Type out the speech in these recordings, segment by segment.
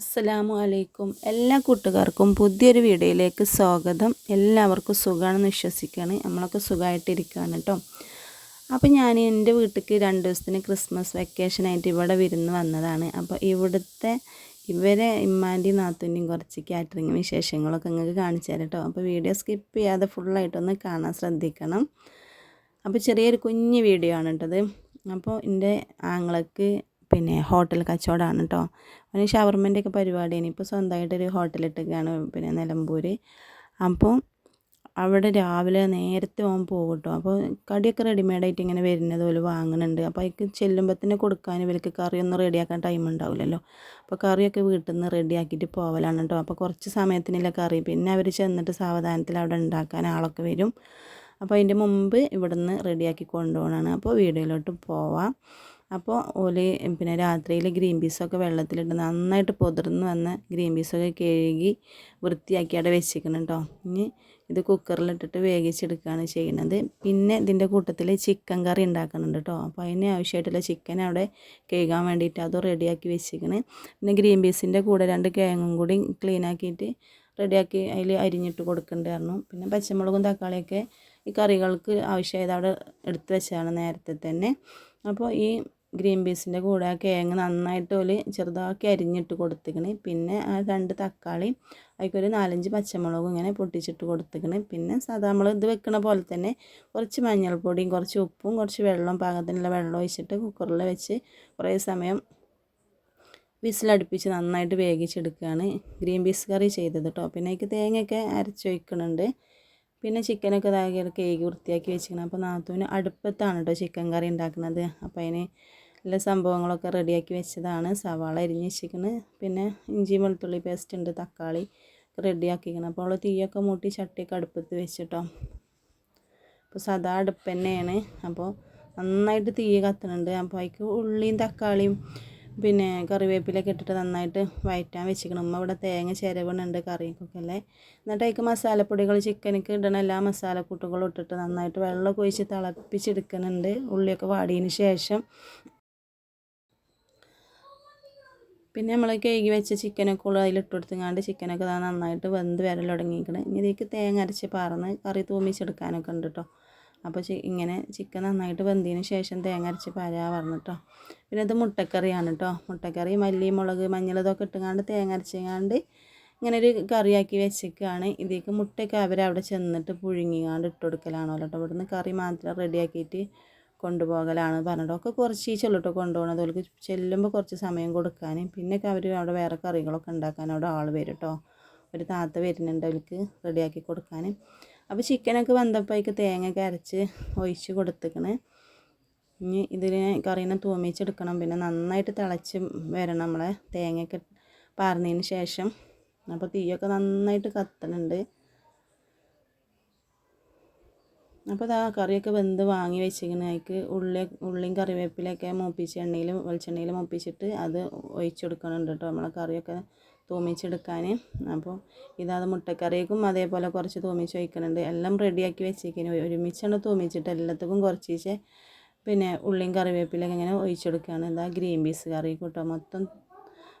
അസ്സലാമു അലൈക്കും എല്ലാ കൂട്ടുകാർക്കും പുതിയൊരു വീഡിയോയിലേക്ക് സ്വാഗതം. എല്ലാവർക്കും സുഖമാണെന്ന് വിശ്വസിക്കുകയാണ്. നമ്മളൊക്കെ സുഖമായിട്ടിരിക്കുകയാണ് കേട്ടോ. അപ്പോൾ ഞാൻ എന്റെ വീട്ടിലേക്ക് രണ്ട് ദിവസത്തിന് ക്രിസ്മസ് വെക്കേഷനായിട്ട് ഇവിടെ വിരുന്ന് വന്നതാണ്. അപ്പോൾ ഇവിടുത്തെ ഇവരെ ഇമ്മാന്റെയും നാത്തൂന്റെയും കുറച്ച് കാറ്ററിങ് വിശേഷങ്ങളൊക്കെ നിങ്ങൾക്ക് കാണിച്ചു തരാം കേട്ടോ. അപ്പോൾ വീഡിയോ സ്കിപ്പ് ചെയ്യാതെ ഫുള്ളായിട്ടൊന്ന് കാണാൻ ശ്രദ്ധിക്കണം. അപ്പോൾ ചെറിയൊരു കുഞ്ഞ് വീഡിയോ ആണ് കേട്ടത്. അപ്പോൾ എന്റെ ആങ്ങളക്ക് പിന്നെ ഹോട്ടൽ കച്ചവടമാണ് കേട്ടോ അവന് ഷവർമന്റെ ഒക്കെ പരിപാടിയാണ് ഇപ്പോൾ സ്വന്തമായിട്ടൊരു ഹോട്ടലിട്ടൊക്കെയാണ് പിന്നെ നിലമ്പൂർ അപ്പോൾ അവിടെ രാവിലെ നേരത്തെ ഓൻ പോകും കേട്ടോ അപ്പോൾ കടിയൊക്കെ റെഡിമെയ്ഡായിട്ട് ഇങ്ങനെ വരുന്നത് പോലെ വാങ്ങുന്നുണ്ട്. അപ്പോൾ അതിക്ക് ചെല്ലുമ്പോൾ തന്നെ കൊടുക്കാൻ ഇവർക്ക് കറിയൊന്നും റെഡിയാക്കാൻ ടൈം ഉണ്ടാവില്ലല്ലോ. അപ്പോൾ കറിയൊക്കെ വീട്ടിൽ നിന്ന് റെഡിയാക്കിയിട്ട് പോവലാണ് കേട്ടോ അപ്പോൾ കുറച്ച് സമയത്തിനില്ല കറി. പിന്നെ അവർ ചെന്നിട്ട് സാവധാനത്തിൽ അവിടെ ഉണ്ടാക്കാൻ ആളൊക്കെ വരും. അപ്പോൾ അതിന്റെ മുമ്പ് ഇവിടുന്ന് റെഡിയാക്കി കൊണ്ടുപോകണമാണ് അപ്പോൾ വീഡിയോയിലോട്ട് പോവാം. അപ്പോൾ ഓൽ പിന്നെ രാത്രിയിൽ ഗ്രീൻ പീസൊക്കെ വെള്ളത്തിലിട്ട് നന്നായിട്ട് പൊതിർന്ന് വന്ന ഗ്രീൻ പീസൊക്കെ കഴുകി വൃത്തിയാക്കി അവിടെ വെച്ചിരിക്കണം കേട്ടോ ഇനി ഇത് കുക്കറിലിട്ടിട്ട് വേവിച്ചെടുക്കുകയാണ് ചെയ്യുന്നത്. പിന്നെ ഇതിന്റെ കൂട്ടത്തിൽ ചിക്കൻ കറി ഉണ്ടാക്കുന്നുണ്ട് കേട്ടോ അപ്പോൾ അതിന് ആവശ്യമായിട്ടുള്ള ചിക്കൻ അവിടെ കഴുകാൻ വേണ്ടിയിട്ട് അത് റെഡിയാക്കി വെച്ചിരിക്കണ്. പിന്നെ ഗ്രീൻ പീസിന്റെ കൂടെ രണ്ട് കിഴങ്ങും കൂടി ക്ലീൻ ആക്കിയിട്ട് റെഡിയാക്കി അതിൽ അരിഞ്ഞിട്ട് കൊടുക്കേണ്ടതായിരുന്നു പിന്നെ പച്ചമുളകും തക്കാളിയൊക്കെ ഈ കറികൾക്ക് ആവശ്യമായത് അവിടെ എടുത്ത് വെച്ചതാണ് നേരത്തെ തന്നെ. അപ്പോൾ ഈ ഗ്രീൻ പീസിന്റെ കൂടെ ആ കിഴങ്ങ് നന്നായിട്ട് ഒരു ചെറുതാക്കി അരിഞ്ഞിട്ട് കൊടുത്തിക്കണ്. പിന്നെ ആ രണ്ട് തക്കാളി അതിക്കൊരു നാലഞ്ച് പച്ചമുളകും ഇങ്ങനെ പൊട്ടിച്ചിട്ട് കൊടുത്തിക്കണ്. പിന്നെ സാധാ നമ്മൾ ഇത് വെക്കണ പോലെ തന്നെ കുറച്ച് മഞ്ഞൾപ്പൊടിയും കുറച്ച് ഉപ്പും കുറച്ച് വെള്ളവും പാകത്തിനുള്ള വെള്ളം ഒഴിച്ചിട്ട് കുക്കറിൽ വെച്ച് കുറേ സമയം വിസിലടുപ്പിച്ച് നന്നായിട്ട് വേവിച്ചെടുക്കുകയാണ് ഗ്രീൻ പീസ് കറി ചെയ്തത് കേട്ടോ പിന്നെ എനിക്ക് തേങ്ങയൊക്കെ അരച്ചൊഴിക്കുന്നുണ്ട് പിന്നെ ചിക്കനൊക്കെ ഇതാക്കി കേക്ക് വൃത്തിയാക്കി വെച്ചിരിക്കണം. അപ്പോൾ നാത്തൂന് അടുപ്പത്താണ് കേട്ടോ ചിക്കൻ കറി ഉണ്ടാക്കുന്നത് അപ്പോൾ അതിന് എല്ലാ സംഭവങ്ങളൊക്കെ റെഡിയാക്കി വെച്ചതാണ്. സവാള അരിഞ്ഞ് വെച്ചിരിക്കുന്നത് പിന്നെ ഇഞ്ചി വെളുത്തുള്ളി പേസ്റ്റ് ഉണ്ട് തക്കാളി റെഡിയാക്കിക്കണം അപ്പോൾ അവൾ തീയൊക്കെ മൂട്ടി ചട്ടിയൊക്കെ അടുപ്പത്ത് വെച്ചിട്ടോ. അപ്പോൾ സദാ അടുപ്പ് തന്നെയാണ്. അപ്പോൾ നന്നായിട്ട് തീ കത്തുന്നുണ്ട് അപ്പോൾ അതിക്ക് ഉള്ളിയും തക്കാളിയും പിന്നെ കറിവേപ്പിലൊക്കെ ഇട്ടിട്ട് നന്നായിട്ട് വയറ്റാൻ വെച്ചിരിക്കണം. ഉമ്മ ഇവിടെ തേങ്ങ ചിരവണുണ്ട് കറിക്കൊക്കെ അല്ലേ. എന്നിട്ട് അതിക്ക് മസാലപ്പൊടികൾ ചിക്കനക്ക് ഇടണ എല്ലാ മസാലക്കൂട്ടുകളും ഇട്ടിട്ട് നന്നായിട്ട് വെള്ളമൊക്കെ ഒഴിച്ച് തിളപ്പിച്ചെടുക്കുന്നുണ്ട് ഉള്ളിയൊക്കെ വാടിയതിന് ശേഷം പിന്നെ നമ്മൾ കഴുകി വെച്ച ചിക്കനൊക്കെ ഉള്ളു അതിലിട്ട് കൊടുത്തുങ്ങാണ്ട് ചിക്കനൊക്കെ നന്നായിട്ട് വെന്ത് വരൽ തുടങ്ങിയിരിക്കണം. ഇനി ഇതിലേക്ക് തേങ്ങ അരച്ച് പറന്ന് കറി തൂമിച്ചെടുക്കാനൊക്കെ ഉണ്ട് കേട്ടോ അപ്പോൾ ഇങ്ങനെ ചിക്കൻ നന്നായിട്ട് വെന്തതിന് ശേഷം തേങ്ങ അരച്ച് പരാ പറഞ്ഞിട്ടോ പിന്നെ ഇത് മുട്ടക്കറിയാണ് കേട്ടോ മുട്ടക്കറി മല്ലി മുളക് മഞ്ഞൾ ഇതൊക്കെ ഇട്ടുങ്ങാണ്ട് തേങ്ങ അരച്ചങ്ങാണ്ട് ഇങ്ങനെ ഒരു കറിയാക്കി വെച്ചേക്കാണ്. ഇതിലേക്ക് മുട്ടയൊക്കെ അവരവിടെ ചെന്നിട്ട് പുഴുങ്ങിങ്ങാണ്ട് ഇട്ട് കൊടുക്കലാണോ കേട്ടോ ഇവിടുന്ന് കറി മാത്രം റെഡിയാക്കിയിട്ട് കൊണ്ടുപോകലാണ് പറഞ്ഞിട്ട് ഒക്കെ കുറച്ച് ചെല്ലിട്ട് കൊണ്ടുപോകണം. അതുപോലെ ചെല്ലുമ്പോൾ കുറച്ച് സമയം കൊടുക്കാൻ പിന്നെയൊക്കെ അവർ അവിടെ വേറെ കറികളൊക്കെ ഉണ്ടാക്കാൻ അവിടെ ആൾ വരും കേട്ടോ ഒരു താത്ത വരുന്നുണ്ട് അവർക്ക് റെഡിയാക്കി കൊടുക്കാൻ അപ്പോൾ ചിക്കനൊക്കെ വന്നപ്പോഴേക്ക് തേങ്ങയൊക്കെ അരച്ച് ഒഴിച്ച് കൊടുത്തേക്കണ്. ഇനി ഇതിനെ കറീനെ തൂമിച്ചെടുക്കണം. പിന്നെ നന്നായിട്ട് തിളച്ച് വരണം നമ്മളെ തേങ്ങയൊക്കെ പാർന്നതിന് ശേഷം. അപ്പോൾ തീയൊക്കെ നന്നായിട്ട് കത്തണുണ്ട്. അപ്പോൾ ആ കറിയൊക്കെ വെന്ത് വാങ്ങി വെച്ചിരിക്കുന്ന അതിക്ക് ഉള്ളി ഉള്ളിയും കറിവേപ്പിലൊക്കെ മൂപ്പിച്ച് എണ്ണയിൽ വെളിച്ചെണ്ണയിൽ മൂപ്പിച്ചിട്ട് അത് ഒഴിച്ചു കൊടുക്കണുണ്ട് കേട്ടോ. നമ്മളെ കറിയൊക്കെ തൂമിച്ചെടുക്കാൻ. അപ്പോൾ ഇതാത് മുട്ടക്കറിയേക്കും അതേപോലെ കുറച്ച് തൂമിച്ച് വയ്ക്കുന്നുണ്ട് എല്ലാം റെഡിയാക്കി വെച്ചേക്കിന് ഒരുമിച്ചാണ് തൂമിച്ചിട്ട് എല്ലാത്തക്കും കുറച്ച് പിന്നെ ഉള്ളിയും കറിവേപ്പിലൊക്കെ ഇങ്ങനെ ഒഴിച്ചെടുക്കുകയാണ് ഇതാ ഗ്രീൻ പീസ് കറി കേട്ടോ. മൊത്തം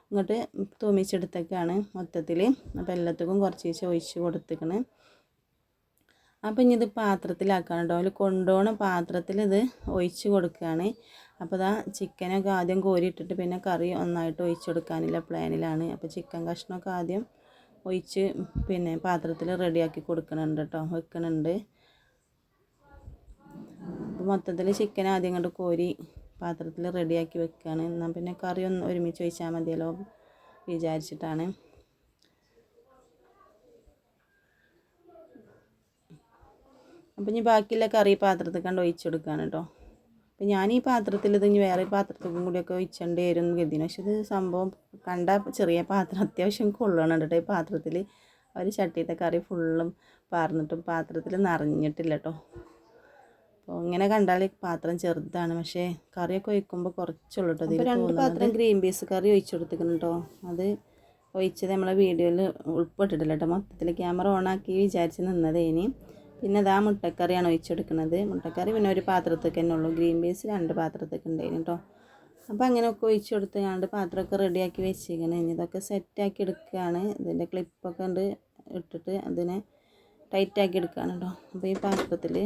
ഇങ്ങോട്ട് തൂമിച്ചെടുത്തൊക്കെയാണ് മൊത്തത്തിൽ അപ്പോൾ എല്ലാത്തക്കും കുറച്ച് ഒഴിച്ച് കൊടുത്തേക്കണ്. അപ്പോൾ ഇനി ഇത് പാത്രത്തിലാക്കണം കേട്ടോ അതിൽ കൊണ്ടുപോണ പാത്രത്തിൽ ഇത് ഒഴിച്ച് കൊടുക്കുകയാണ് അപ്പോൾ ഇതാ ചിക്കനൊക്കെ ആദ്യം കോരിയിട്ടിട്ട് പിന്നെ കറി ഒന്നായിട്ട് ഒഴിച്ച് കൊടുക്കാനില്ല പ്ലാനിലാണ്. അപ്പോൾ ചിക്കൻ കഷ്ണമൊക്കെ ആദ്യം ഒഴിച്ച് പിന്നെ പാത്രത്തിൽ റെഡിയാക്കി കൊടുക്കണുണ്ട് കേട്ടോ വെക്കണുണ്ട്. അപ്പോൾ മൊത്തത്തിൽ ചിക്കൻ ആദ്യം കണ്ട് കോരി പാത്രത്തിൽ റെഡിയാക്കി വെക്കുകയാണ് എന്നാൽ പിന്നെ കറി ഒന്ന് ഒരുമിച്ച് ഒഴിച്ചാൽ മതിയല്ലോ വിചാരിച്ചിട്ടാണ്. അപ്പോൾ ഇനി ബാക്കിയുള്ള കറി പാത്രത്തിൽ കണ്ട് ഒഴിച്ചു കൊടുക്കുകയാണ് കേട്ടോ അപ്പം ഞാൻ ഈ പാത്രത്തിൽ ഇത് ഇനി വേറെ പാത്രത്തിലും കൂടിയൊക്കെ ഒഴിച്ചേണ്ടി വരും കരുതിന്. പക്ഷെ ഇത് സംഭവം കണ്ട ചെറിയ പാത്രം അത്യാവശ്യം കൊള്ളണം കേട്ടോ. ഈ പാത്രത്തിൽ അവർ ചട്ടിയത്തെ കറി ഫുള്ളും പാർന്നിട്ടും പാത്രത്തിൽ നിറഞ്ഞിട്ടില്ല കേട്ടോ അപ്പോൾ ഇങ്ങനെ കണ്ടാൽ പാത്രം ചെറുതാണ്. പക്ഷേ കറിയൊക്കെ ഒഴിക്കുമ്പോൾ കുറച്ചുള്ളൂ കേട്ടോ അതിൽ രണ്ട് പാത്രം ഗ്രീൻ പീസ് കറി ഒഴിച്ചു കൊടുത്തിരിക്കണം കേട്ടോ അത് ഒഴിച്ചത് നമ്മളെ വീഡിയോയിൽ ഉൾപ്പെട്ടിട്ടില്ല കേട്ടോ മൊത്തത്തിൽ ക്യാമറ ഓണാക്കി വിചാരിച്ച് നിന്നതേനി. പിന്നെ ഇതാ മുട്ടക്കറിയാണ് ഒഴിച്ചെടുക്കുന്നത്. മുട്ടക്കറി പിന്നെ ഒരു പാത്രത്തേക്ക് തന്നെ ഉള്ളൂ. ഗ്രീൻ പീസ് രണ്ട് പാത്രത്തേക്ക് ഉണ്ടായിരുന്നു കേട്ടോ. അപ്പോൾ അങ്ങനെയൊക്കെ ഒഴിച്ച് കൊടുത്ത് കണ്ട് പാത്രമൊക്കെ റെഡിയാക്കി വെച്ചിരിക്കണം. ഇനി ഇതൊക്കെ സെറ്റാക്കി എടുക്കുകയാണ്. ഇതിന്റെ ക്ലിപ്പൊക്കെ ഉണ്ട് ഇട്ടിട്ട് അതിനെ ടൈറ്റാക്കി എടുക്കുകയാണ് കേട്ടോ. അപ്പോൾ ഈ പാത്രത്തിൽ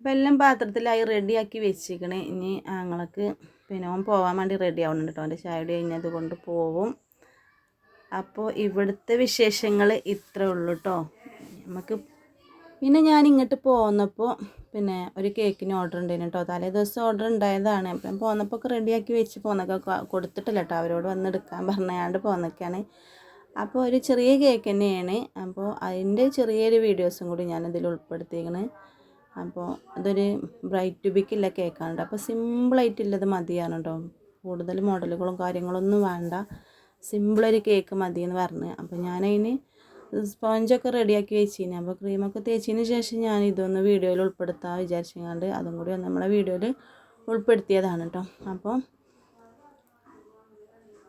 അപ്പോൾ എല്ലാം പാത്രത്തിലായി റെഡിയാക്കി വെച്ചിരിക്കണേ. ഇനി ആങ്ങൾക്ക് പിന്നെ പോകാൻ വേണ്ടി റെഡി ആവുന്നുണ്ട് കേട്ടോ. അവന്റെ ചായ കഴിഞ്ഞത് കൊണ്ട് പോവും. അപ്പോൾ ഇവിടുത്തെ വിശേഷങ്ങൾ ഇത്രേ ഉള്ളൂ കേട്ടോ. നമുക്ക് പിന്നെ ഞാൻ ഇങ്ങോട്ട് പോന്നപ്പോൾ പിന്നെ ഒരു കേക്കിന് ഓർഡർ ഉണ്ടായിരുന്നു കേട്ടോ തലേ ദിവസം ഓർഡർ ഉണ്ടായതാണ് അപ്പം പോന്നപ്പോൾ ഒക്കെ റെഡിയാക്കി വെച്ച് പോന്നൊക്കെ കൊടുത്തിട്ടില്ല കേട്ടോ അവരോട് വന്ന് എടുക്കാൻ പറഞ്ഞാണ്ട് പോന്നൊക്കെയാണ്. അപ്പോൾ ഒരു ചെറിയ കേക്ക് തന്നെയാണ്. അപ്പോൾ അതിന്റെ ചെറിയൊരു വീഡിയോസും കൂടി ഞാൻ ഇതിൽ ഉൾപ്പെടുത്തിയിരിക്കണ് അപ്പോൾ അതൊരു ബ്രൈറ്റ് ബിക്കുള്ള കേക്കാണ് കേട്ടോ അപ്പോൾ സിമ്പിളായിട്ടുള്ളത് മതിയാണ് കേട്ടോ കൂടുതൽ മോഡലുകളും കാര്യങ്ങളൊന്നും വേണ്ട. സിമ്പിളൊരു കേക്ക് മതിയെന്ന് പറഞ്ഞ്. അപ്പോൾ ഞാനതിന് സ്പോഞ്ചൊക്കെ റെഡിയാക്കി വെച്ചിന്. അപ്പോൾ ക്രീമൊക്കെ തേച്ചതിന് ശേഷം ഞാൻ ഇതൊന്ന് വീഡിയോയിൽ ഉൾപ്പെടുത്താൻ വിചാരിച്ചുകൊണ്ട് അതും കൂടി നമ്മളെ വീഡിയോയിൽ ഉൾപ്പെടുത്തിയതാണ് കേട്ടോ അപ്പോൾ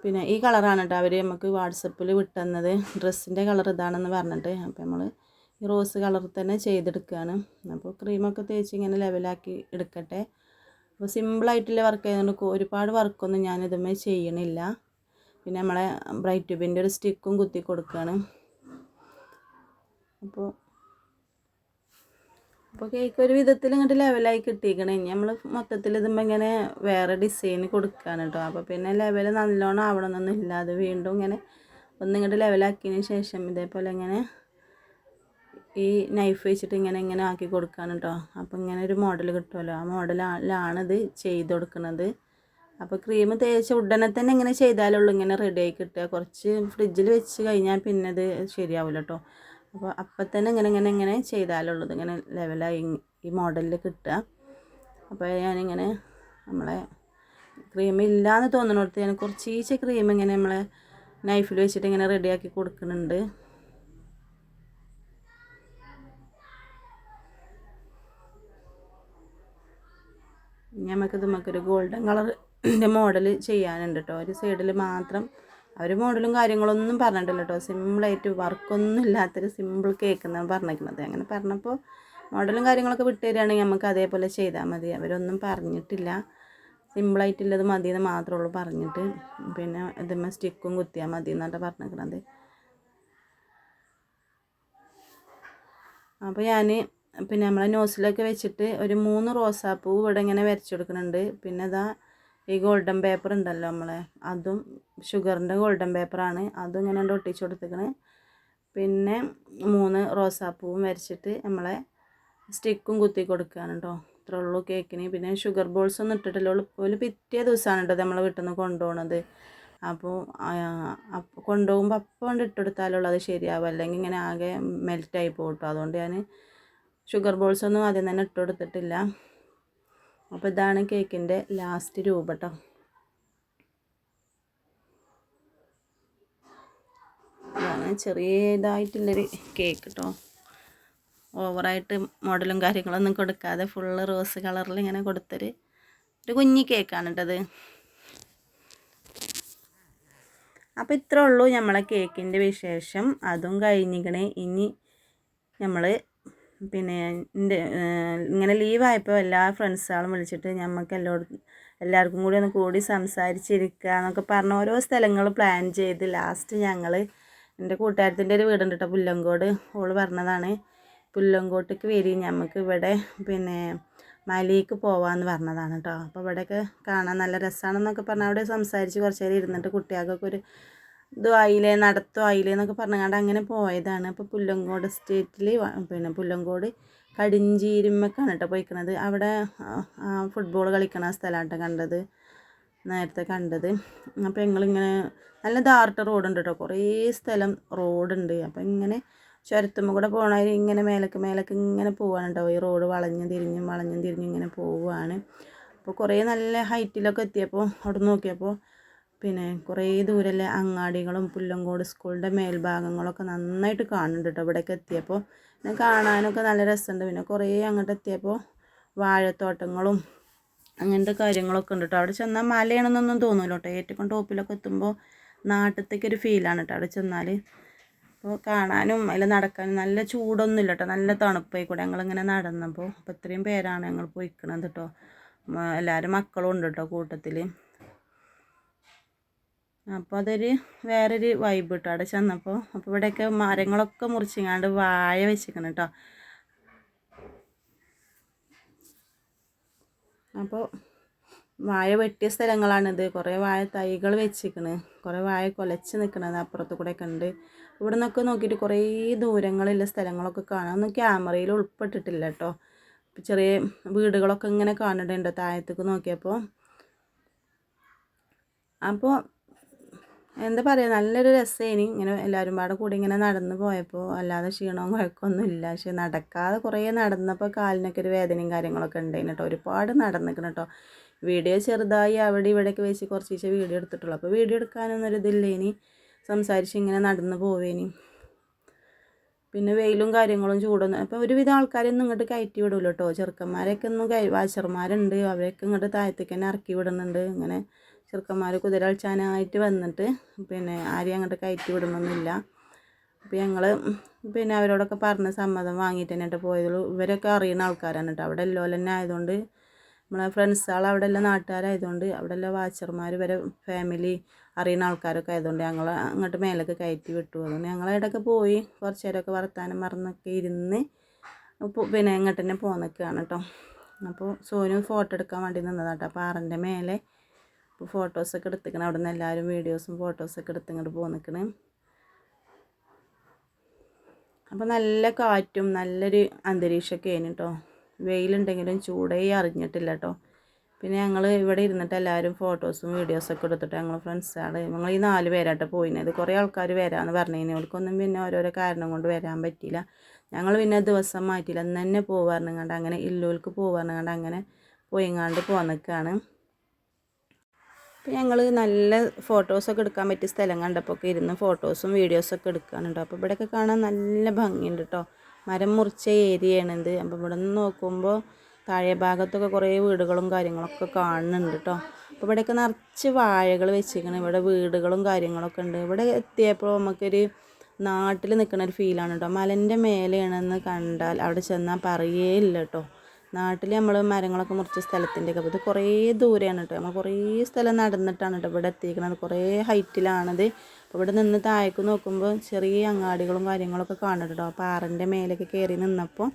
പിന്നെ ഈ കളറാണ് കേട്ടോ അവർ നമുക്ക് വാട്സപ്പിൽ വിട്ടുതന്നത് ഡ്രസ്സിന്റെ കളർ ഇതാണെന്ന് പറഞ്ഞിട്ട് അപ്പോൾ നമ്മൾ ഈ റോസ് കളർ തന്നെ ചെയ്തെടുക്കുകയാണ് അപ്പോൾ ക്രീമൊക്കെ തേച്ച് ഇങ്ങനെ ലെവലാക്കി എടുക്കട്ടെ. അപ്പോൾ സിമ്പിളായിട്ടുള്ള വർക്ക് ആയതുകൊണ്ട് ഒരുപാട് വർക്കൊന്നും ഞാനിതുമേ ചെയ്യണില്ല. പിന്നെ നമ്മളെ ബ്രൈറ്റ് ട്യൂബിന്റെ ഒരു സ്റ്റിക്കും കുത്തി കൊടുക്കുകയാണ് അപ്പോൾ അപ്പോൾ കേക്ക് ഒരു വിധത്തിൽ ഇങ്ങോട്ട് ലെവലായി കിട്ടിയിരിക്കണേ. ഇനി നമ്മൾ മൊത്തത്തിൽ ഇതുമ്പോൾ ഇങ്ങനെ വേറെ ഡിസൈൻ കൊടുക്കുകയാണ് കേട്ടോ അപ്പോൾ പിന്നെ ലെവൽ നല്ലോണം ആവണമെന്നൊന്നും ഇല്ല. അത് വീണ്ടും ഇങ്ങനെ ഒന്ന് ഇങ്ങോട്ട് ലെവലാക്കിയതിന് ശേഷം ഇതേപോലെ ഇങ്ങനെ ഈ നൈഫ് വെച്ചിട്ട് ഇങ്ങനെ ഇങ്ങനെ ആക്കി കൊടുക്കുകയാണ് കേട്ടോ അപ്പോൾ ഇങ്ങനെ ഒരു മോഡൽ കിട്ടുമല്ലോ ആ മോഡലാണിത് ചെയ്ത് കൊടുക്കുന്നത് അപ്പോൾ ക്രീം തേച്ച ഉടനെ തന്നെ ഇങ്ങനെ ചെയ്താലുള്ളൂ ഇങ്ങനെ റെഡി ആയി കിട്ടുക. കുറച്ച് ഫ്രിഡ്ജിൽ വെച്ച് കഴിഞ്ഞാൽ പിന്നെ അത് ശരിയാവില്ല കേട്ടോ അപ്പോൾ അപ്പം തന്നെ ഇങ്ങനെ ഇങ്ങനെ ഇങ്ങനെ ചെയ്താലുള്ളത്. ഇങ്ങനെ ലെവലായി ഈ മോഡലിൽ കിട്ടുക അപ്പോൾ ഞാനിങ്ങനെ നമ്മളെ ക്രീം ഇല്ലയെന്ന് തോന്നുന്നിടത്ത് ഞാൻ കുറച്ച് ഈച്ച ക്രീം ഇങ്ങനെ നമ്മളെ നൈഫിൽ വെച്ചിട്ട് ഇങ്ങനെ റെഡിയാക്കി കൊടുക്കുന്നുണ്ട്. നമുക്കിത് നമുക്കൊരു ഗോൾഡൻ കളറിന്റെ മോഡൽ ചെയ്യാനുണ്ട് കേട്ടോ ഒരു സൈഡിൽ മാത്രം അവർ മോഡലും കാര്യങ്ങളൊന്നും പറഞ്ഞിട്ടില്ല കേട്ടോ സിമ്പിളായിട്ട് വർക്കൊന്നും ഇല്ലാത്തൊരു സിമ്പിൾ കേക്ക് എന്നാണ് പറഞ്ഞിരിക്കുന്നത്. അങ്ങനെ പറഞ്ഞപ്പോൾ മോഡലും കാര്യങ്ങളൊക്കെ വിട്ട് തരികയാണെങ്കിൽ നമുക്ക് അതേപോലെ ചെയ്താൽ മതി. അവരൊന്നും പറഞ്ഞിട്ടില്ല. സിമ്പിളായിട്ടുള്ളത് മതി എന്ന് മാത്രമേ ഉള്ളൂ പറഞ്ഞിട്ട്. പിന്നെ ഇതുമ്മ സ്റ്റിക്കും കുത്തിയാൽ മതി എന്നാണ് പറഞ്ഞിരിക്കുന്നത്. അപ്പോൾ ഞാൻ പിന്നെ നമ്മളെ നോസിലൊക്കെ വെച്ചിട്ട് ഒരു മൂന്ന് റോസാപ്പൂ ഇവിടെ ഇങ്ങനെ വരച്ചു കൊടുക്കുന്നുണ്ട്. പിന്നെ ഇതാ ഈ ഗോൾഡൻ പേപ്പർ ഉണ്ടല്ലോ നമ്മളെ. അതും ഷുഗറിന്റെ ഗോൾഡൻ പേപ്പറാണ്. അതും ഇങ്ങനെ ഒട്ടിച്ച് കൊടുത്തേക്കണ്. പിന്നെ മൂന്ന് റോസാപ്പൂവും വരച്ചിട്ട് നമ്മളെ സ്റ്റിക്കും കുത്തി കൊടുക്കുകയാണ് കേട്ടോ ഇത്ര ഉള്ളൂ കേക്കിന്. പിന്നെ ഷുഗർ ബോൾസ് ഒന്നും ഇട്ടിട്ടില്ല. ഒരു പിറ്റേ ദിവസമാണ് കേട്ടോ നമ്മൾ വീട്ടിൽ നിന്ന് കൊണ്ടുപോകണത് അപ്പോൾ കൊണ്ടുപോകുമ്പോൾ അപ്പം കൊണ്ട് ഇട്ടെടുത്താലുള്ള അത് ശരിയാവും. അല്ലെങ്കിൽ ഇങ്ങനെ ആകെ മെൽറ്റായി പോകും കേട്ടോ അതുകൊണ്ട് ഞാൻ ഷുഗർ ബോൾസ് ഒന്നും ആദ്യം തന്നെ ഇട്ട് കൊടുത്തിട്ടില്ല. അപ്പോൾ ഇതാണ് കേക്കിന്റെ ലാസ്റ്റ് രൂപ കേട്ടോ ഇതാണ് ചെറിയതായിട്ടുള്ളൊരു കേക്ക് കേട്ടോ ഓവറായിട്ട് മോഡലും കാര്യങ്ങളൊന്നും കൊടുക്കാതെ ഫുള്ള് റോസ് കളറിൽ ഇങ്ങനെ കൊടുത്തൊരു ഒരു കുഞ്ഞി കേക്കാണ് കേട്ടത് അപ്പോൾ ഇത്രേ ഉള്ളൂ നമ്മളെ കേക്കിന്റെ വിശേഷം. അതും കഴിഞ്ഞിക്കണേ. ഇനി നമ്മൾ പിന്നെ എന്റെ ഇങ്ങനെ ലീവായപ്പോൾ എല്ലാ ഫ്രണ്ട്സുകളും വിളിച്ചിട്ട് ഞമ്മക്ക് എല്ലായിടത്തും എല്ലാവർക്കും കൂടി ഒന്ന് കൂടി സംസാരിച്ചിരിക്കുക എന്നൊക്കെ പറഞ്ഞ് ഓരോ സ്ഥലങ്ങൾ പ്ലാൻ ചെയ്ത് ലാസ്റ്റ് ഞങ്ങൾ എന്റെ കൂട്ടുകാരത്തിന്റെ ഒരു വീടുണ്ട് കേട്ടോ പുല്ലങ്കോട്. ഓൾ പറഞ്ഞതാണ് പുല്ലങ്കോട്ടേക്ക് വരി ഞമ്മക്ക് ഇവിടെ പിന്നെ മലയിലേക്ക് പോവാമെന്ന് പറഞ്ഞതാണ് കേട്ടോ അപ്പോൾ ഇവിടെയൊക്കെ കാണാൻ നല്ല രസമാണെന്നൊക്കെ പറഞ്ഞാൽ അവിടെ സംസാരിച്ച് കുറച്ച് നേരം ഇരുന്നിട്ട് കുട്ടികൾക്കൊക്കെ ഒരു ഇതും ആയില്ലേ നടത്തോ ആയില്ലേ എന്നൊക്കെ പറഞ്ഞുകൊണ്ട് അങ്ങനെ പോയതാണ്. അപ്പോൾ പുല്ലങ്കോട് സ്റ്റേറ്റിൽ പിന്നെ പുല്ലങ്കോട് കടിഞ്ചീരുമ്മക്കാണ് കേട്ടോ പോയിക്കണത്. അവിടെ ഫുട്ബോൾ കളിക്കണ സ്ഥലമാണ് കേട്ടോ കണ്ടത്. നേരത്തെ കണ്ടത്. അപ്പോൾ ഞങ്ങളിങ്ങനെ നല്ല ദാർട്ട റോഡുണ്ട് കേട്ടോ കുറേ സ്ഥലം റോഡുണ്ട്. അപ്പോൾ ഇങ്ങനെ ചുരത്തുമ്പോൾ കൂടെ പോകണവർ ഇങ്ങനെ മേലക്ക് മേലക്ക് ഇങ്ങനെ പോവാണ് കേട്ടോ ഈ റോഡ് വളഞ്ഞും തിരിഞ്ഞും വളഞ്ഞും തിരിഞ്ഞും ഇങ്ങനെ പോവുകയാണ് അപ്പോൾ കുറേ നല്ല ഹൈറ്റിലൊക്കെ എത്തിയപ്പോൾ അവിടെ നോക്കിയപ്പോൾ പിന്നെ കുറേ ദൂരല്ലേ അങ്ങാടികളും പുല്ലങ്കോട് സ്കൂളിന്റെ മേൽഭാഗങ്ങളൊക്കെ നന്നായിട്ട് കാണുന്നുണ്ട് കേട്ടോ ഇവിടേക്ക് എത്തിയപ്പോൾ പിന്നെ കാണാനൊക്കെ നല്ല രസമുണ്ട് പിന്നെ കുറേ അങ്ങോട്ട് എത്തിയപ്പോൾ വാഴത്തോട്ടങ്ങളും അങ്ങനത്തെ കാര്യങ്ങളൊക്കെ ഉണ്ട് കേട്ടോ അവിടെ ചെന്നാൽ മലയാണെന്നൊന്നും തോന്നില്ല കേട്ടോ ഏറ്റവും ടോപ്പിലൊക്കെ എത്തുമ്പോൾ നാട്ടിലത്തേക്കൊരു ഫീലാണ് കേട്ടോ അവിടെ ചെന്നാൽ. അപ്പോൾ കാണാനും അതിൽ നടക്കാനും നല്ല ചൂടൊന്നും ഇല്ല കേട്ടോ നല്ല തണുപ്പായി കൂടെ ഞങ്ങളിങ്ങനെ നടന്നപ്പോൾ. അപ്പോൾ ഇത്രയും പേരാണ് ഞങ്ങൾ പോയിക്കണത് കേട്ടോ എല്ലാവരും മക്കളും ഉണ്ട് കേട്ടോ കൂട്ടത്തിൽ. അപ്പോൾ അതൊരു വേറൊരു വൈബ് കേട്ടോ അവിടെ ചെന്നപ്പോൾ. അപ്പോൾ ഇവിടെയൊക്കെ മരങ്ങളൊക്കെ മുറിച്ചിങ്ങാണ്ട് വായ വെച്ചിരിക്കണം കേട്ടോ അപ്പോൾ വാഴ വെട്ടിയ സ്ഥലങ്ങളാണിത് കുറേ വാഴ തൈകൾ വെച്ചിരിക്കണ് കുറേ വാഴ കൊലച്ച് നിൽക്കണത് അപ്പുറത്ത് കൂടെ ഒക്കെ ഉണ്ട് ഇവിടെ നിന്നൊക്കെ നോക്കിയിട്ട് കുറേ ദൂരങ്ങളുള്ള സ്ഥലങ്ങളൊക്കെ കാണാം. ഒന്നും ക്യാമറയിൽ ഉൾപ്പെട്ടിട്ടില്ല കേട്ടോ ചെറിയ വീടുകളൊക്കെ ഇങ്ങനെ കാണുന്നുണ്ട് താഴത്തേക്ക് നോക്കിയപ്പോൾ അപ്പോൾ എന്താ പറയുക നല്ലൊരു രസമായിനി ഇങ്ങനെ എല്ലാവരും പാടെ കൂടി ഇങ്ങനെ നടന്നു പോയപ്പോൾ അല്ലാതെ ക്ഷീണവും കുഴക്കമൊന്നും ഇല്ല. പക്ഷെ നടക്കാതെ കുറേ നടന്നപ്പോൾ കാലിനൊക്കെ ഒരു വേദനയും കാര്യങ്ങളൊക്കെ ഉണ്ടായിന് കേട്ടോ ഒരുപാട് നടന്നിക്കണം കേട്ടോ വീഡിയോ ചെറുതായി അവിടെ ഇവിടെയൊക്കെ വെച്ച് കുറച്ച് ദിവസം വീഡിയോ എടുത്തിട്ടുള്ളൂ. അപ്പോൾ വീഡിയോ എടുക്കാനൊന്നും ഒരു ഇതില്ലേനി. സംസാരിച്ച് ഇങ്ങനെ നടന്ന് പോവേനി. പിന്നെ വെയിലും കാര്യങ്ങളും ചൂടൊന്നും അപ്പോൾ ഒരുവിധം ആൾക്കാരൊന്നും ഇങ്ങോട്ട് കയറ്റി വിടില്ല കേട്ടോ ചെറുക്കന്മാരൊക്കെ ഒന്നും കൈ വാച്ചർമാരുണ്ട്. അവരെയൊക്കെ ഇങ്ങോട്ട് താഴത്തേക്ക് തന്നെ ഇറക്കി വിടുന്നുണ്ട്. ഇങ്ങനെ ചെറുക്കന്മാർ കുതിര കളിച്ചാനായിട്ട് വന്നിട്ട് പിന്നെ ആരെയും അങ്ങോട്ട് കയറ്റി വിടണമെന്നില്ല അപ്പോൾ ഞങ്ങൾ പിന്നെ അവരോടൊക്കെ പറഞ്ഞ് സമ്മതം വാങ്ങിയിട്ട് തന്നെ പോയതുള്ളൂ. ഇവരൊക്കെ അറിയുന്ന ആൾക്കാരാണ് കേട്ടോ. അവിടെ എല്ലോ തന്നെ ആയതുകൊണ്ട് നമ്മളെ ഫ്രണ്ട്സുകൾ അവിടെ എല്ലാം നാട്ടുകാരായതുകൊണ്ട് അവിടെ എല്ലാം വാച്ചർമാർ വരെ ഫാമിലി അറിയുന്ന ആൾക്കാരൊക്കെ ആയതുകൊണ്ട് ഞങ്ങൾ അങ്ങോട്ട് മേലൊക്കെ കയറ്റി വിട്ടു. അതുകൊണ്ട് ഞങ്ങൾ ഇടയ്ക്ക് പോയി കുറച്ച് നേരമൊക്കെ വർത്താനം മറന്നൊക്കെ ഇരുന്ന് പിന്നെ ഇങ്ങോട്ട് തന്നെ പോകുന്നൊക്കെയാണ് കേട്ടോ. അപ്പോൾ സോനു ഫോട്ടോ എടുക്കാൻ വേണ്ടി നിന്നതാട്ടോ. പാറന്റെ മേലെ അപ്പോൾ ഫോട്ടോസൊക്കെ എടുത്തിക്കണം അവിടെ നിന്ന് എല്ലാവരും വീഡിയോസും ഫോട്ടോസൊക്കെ എടുത്ത് ഇങ്ങോട്ട് നിൽക്കണേ അപ്പോൾ നല്ല കാറ്റും നല്ലൊരു അന്തരീക്ഷമൊക്കെ ആയിരുന്നു കേട്ടോ. വെയിലുണ്ടെങ്കിലും ചൂടേ അറിഞ്ഞിട്ടില്ല കേട്ടോ. പിന്നെ ഞങ്ങൾ ഇവിടെ ഇരുന്നിട്ട് എല്ലാവരും ഫോട്ടോസും വീഡിയോസൊക്കെ എടുത്തിട്ട് ഞങ്ങൾ ഫ്രണ്ട്സാണ് ഞങ്ങൾ ഈ നാല് പേരായിട്ട് പോയിനത് കുറേ ആൾക്കാർ വരാമെന്ന് പറഞ്ഞു അവർക്കൊന്നും പിന്നെ ഓരോരോ കാരണം കൊണ്ട് വരാൻ പറ്റിയില്ല. ഞങ്ങൾ പിന്നെ ദിവസം മാറ്റിയില്ല. അന്ന് തന്നെ പോവാറുണ്ട് അങ്ങനെ ഇല്ലൂർക്ക് പോവാറുണ്ട് അങ്ങനെ പോയിങ്ങാണ്ട് പോന്നിക്കാണ്. അപ്പോൾ ഞങ്ങൾ നല്ല ഫോട്ടോസൊക്കെ എടുക്കാൻ പറ്റിയ സ്ഥലം കണ്ടപ്പോൾ ഒക്കെ ഇരുന്ന് ഫോട്ടോസും വീഡിയോസൊക്കെ എടുക്കാനുണ്ട്. അപ്പോൾ ഇവിടെയൊക്കെ കാണാൻ നല്ല ഭംഗിയുണ്ട് കേട്ടോ മരം മുറിച്ച ഏരിയയാണിത് അപ്പോൾ ഇവിടെ നിന്ന് നോക്കുമ്പോൾ താഴെ ഭാഗത്തൊക്കെ കുറേ വീടുകളും കാര്യങ്ങളൊക്കെ കാണുന്നുണ്ട് കേട്ടോ അപ്പോൾ ഇവിടെയൊക്കെ നിറച്ച് വാഴകൾ വെച്ചിരിക്കണം. ഇവിടെ വീടുകളും കാര്യങ്ങളൊക്കെ ഉണ്ട്. ഇവിടെ എത്തിയപ്പോൾ നമുക്കൊരു നാട്ടിൽ നിൽക്കുന്ന ഒരു ഫീലാണ് കേട്ടോ മലന്റെ മേലെയാണെന്ന് കണ്ടാൽ അവിടെ ചെന്നാൽ പറയേ ഇല്ല കേട്ടോ നാട്ടിൽ നമ്മൾ മരങ്ങളൊക്കെ മുറിച്ച സ്ഥലത്തിന്റെ ഒക്കെ. ഇത് കുറേ ദൂരെയാണ് കേട്ടോ. നമ്മൾ കുറേ സ്ഥലം നടന്നിട്ടാണ് കേട്ടോ ഇവിടെ എത്തിയിരിക്കുന്നത് കുറേ ഹൈറ്റിലാണത് അപ്പോൾ ഇവിടെ നിന്ന് താഴേക്ക് നോക്കുമ്പോൾ ചെറിയ അങ്ങാടികളും കാര്യങ്ങളൊക്കെ കാണും കേട്ടോ. പാറന്റെ മേലൊക്കെ കയറി നിന്നപ്പോൾ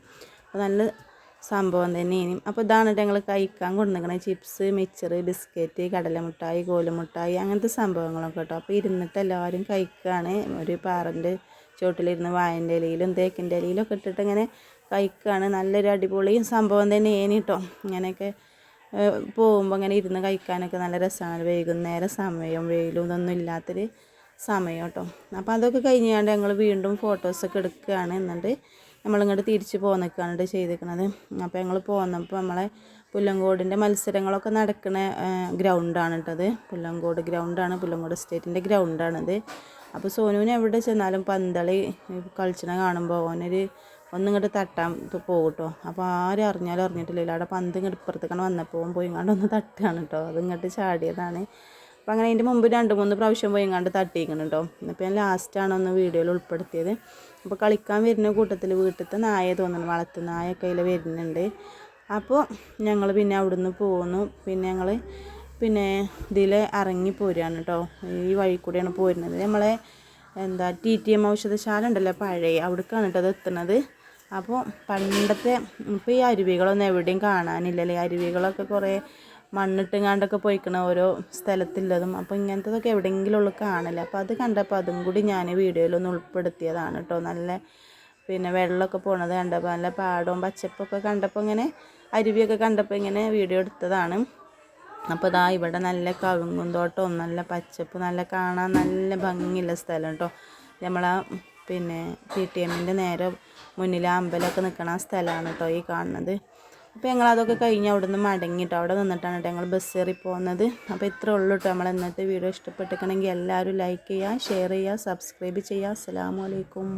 നല്ല സംഭവം തന്നെയാണ് അപ്പോൾ ഇതാണ് ഞങ്ങൾ കഴിക്കാൻ കൊണ്ടുവന്നിരിക്കണത്. ചിപ്സ് മിച്ചറ് ബിസ്ക്കറ്റ് കടലമുട്ടായി കോലുമുട്ടായി അങ്ങനത്തെ സംഭവങ്ങളൊക്കെ കേട്ടോ. അപ്പോൾ ഇരുന്നിട്ട് എല്ലാവരും കഴിക്കുകയാണ് ഒരു പാറന്റെ ചുവട്ടിലിരുന്ന് വായന്റെ ഇലയിലും തേക്കിന്റെ ഇലയിലൊക്കെ ഇട്ടിട്ട് ഇങ്ങനെ കഴിക്കുകയാണ് നല്ലൊരു അടിപൊളി സംഭവം തന്നെയാണ് കേട്ടോ ഇങ്ങനെയൊക്കെ പോകുമ്പോൾ ഇങ്ങനെ ഇരുന്ന് കഴിക്കാനൊക്കെ നല്ല രസമാണ് വൈകുന്നേരം സമയം വെയിലും ഇതൊന്നും ഇല്ലാത്തൊരു സമയം കേട്ടോ അപ്പോൾ അതൊക്കെ കഴിഞ്ഞാണ്ട് ഞങ്ങൾ വീണ്ടും ഫോട്ടോസൊക്കെ എടുക്കുകയാണ് എന്നിട്ട് നമ്മളിങ്ങോട്ട് തിരിച്ച് പോന്നിക്കാണ് ചെയ്തിരിക്കുന്നത് അപ്പോൾ ഞങ്ങൾ പോന്നപ്പോൾ നമ്മളെ പുല്ലങ്കോടിന്റെ മത്സരങ്ങളൊക്കെ നടക്കുന്ന ഗ്രൗണ്ടാണ് കേട്ടത് പുല്ലങ്കോട് ഗ്രൗണ്ടാണ് പുല്ലങ്കോട് സ്റ്റേറ്റിന്റെ ഗ്രൗണ്ടാണിത് അപ്പോൾ സോനുവിന് എവിടെ ചെന്നാലും പന്തളി കളിച്ചണ കാണുമ്പോൾ ഓനൊരു ഒന്നിങ്ങോട്ട് തട്ടാൻ പോകും കേട്ടോ അപ്പോൾ ആരും അറിഞ്ഞാലും അറിഞ്ഞിട്ടില്ല അവിടെ പന്ത് ഇങ്ങോട്ട് ഇപ്പുറത്തേക്കാണ് വന്നപ്പോൾ പോയി ഇങ്ങോട്ട് ഒന്ന് തട്ടുകയാണ് കേട്ടോ അത് ഇങ്ങോട്ട് ചാടിയതാണ്. അപ്പോൾ അങ്ങനെ അതിന്റെ മുമ്പ് രണ്ട് മൂന്ന് പ്രാവശ്യം പോയി ഇങ്ങാണ്ട് തട്ടിയിരിക്കണം കേട്ടോ അപ്പോൾ ഞാൻ ലാസ്റ്റാണ് ഒന്ന് വീഡിയോയിൽ ഉൾപ്പെടുത്തിയത്. അപ്പോൾ കളിക്കാൻ വരുന്ന കൂട്ടത്തിൽ വീട്ടിലത്തെ നായ തോന്നുന്നു. വളർത്തു നായൊക്കെ അതിൽ വരുന്നുണ്ട്. അപ്പോൾ ഞങ്ങൾ പിന്നെ അവിടുന്ന് പോന്നു. പിന്നെ ഞങ്ങൾ പിന്നെ ഇതിൽ ഇറങ്ങി പോരുകയാണ് കേട്ടോ ഈ വഴി കൂടെയാണ് പോരുന്നത്. നമ്മളെ എന്താ ടി ടി എം ഔഷധശാല ഉണ്ടല്ലോ പഴയ അവിടേക്കാണ് കേട്ടോ അത് എത്തുന്നത്. അപ്പോൾ പണ്ടത്തെ ഇപ്പോൾ ഈ അരുവികളൊന്നും എവിടെയും കാണാനില്ലല്ലേ. അരുവികളൊക്കെ കുറേ മണ്ണിട്ടുങ്ങാണ്ടൊക്കെ പോയിക്കണ ഓരോ സ്ഥലത്തുള്ളതും അപ്പോൾ ഇങ്ങനത്തതൊക്കെ എവിടെയെങ്കിലും ഉള്ളു കാണില്ല അപ്പോൾ അത് കണ്ടപ്പോൾ അതും കൂടി ഞാൻ വീഡിയോയിലൊന്ന് ഉൾപ്പെടുത്തിയതാണ് കേട്ടോ. നല്ല പിന്നെ വെള്ളമൊക്കെ പോണത് കണ്ടപ്പോൾ നല്ല പാടവും പച്ചപ്പൊക്കെ കണ്ടപ്പോൾ ഇങ്ങനെ അരുവിയൊക്കെ കണ്ടപ്പോൾ ഇങ്ങനെ വീഡിയോ എടുത്തതാണ്. അപ്പോൾ ഇതാ ഇവിടെ നല്ല കവുങ്ങും തോട്ടവും നല്ല പച്ചപ്പ് നല്ല കാണാൻ നല്ല ഭംഗിയുള്ള സ്ഥലം കേട്ടോ. നമ്മളാ പിന്നെ പി ടി എമ്മിന്റെ നേരെ മുന്നിൽ അമ്പലമൊക്കെ നിൽക്കണ സ്ഥലമാണ് കേട്ടോ ഈ കാണുന്നത്. അപ്പോൾ ഞങ്ങൾ അതൊക്കെ കഴിഞ്ഞ് അവിടെ നിന്ന് മടങ്ങിയിട്ട് അവിടെ നിന്നിട്ടാണ് കേട്ടോ ഞങ്ങൾ ബസ് കയറി പോകുന്നത്. അപ്പോൾ ഇത്രേ ഉള്ളൂ കേട്ടോ നമ്മൾ ഇന്നത്തെ വീഡിയോ. ഇഷ്ടപ്പെട്ടിരിക്കണമെങ്കിൽ എല്ലാവരും ലൈക്ക് ചെയ്യുക ഷെയർ ചെയ്യുക സബ്സ്ക്രൈബ് ചെയ്യുക. അസ്സലാമു അലൈക്കും.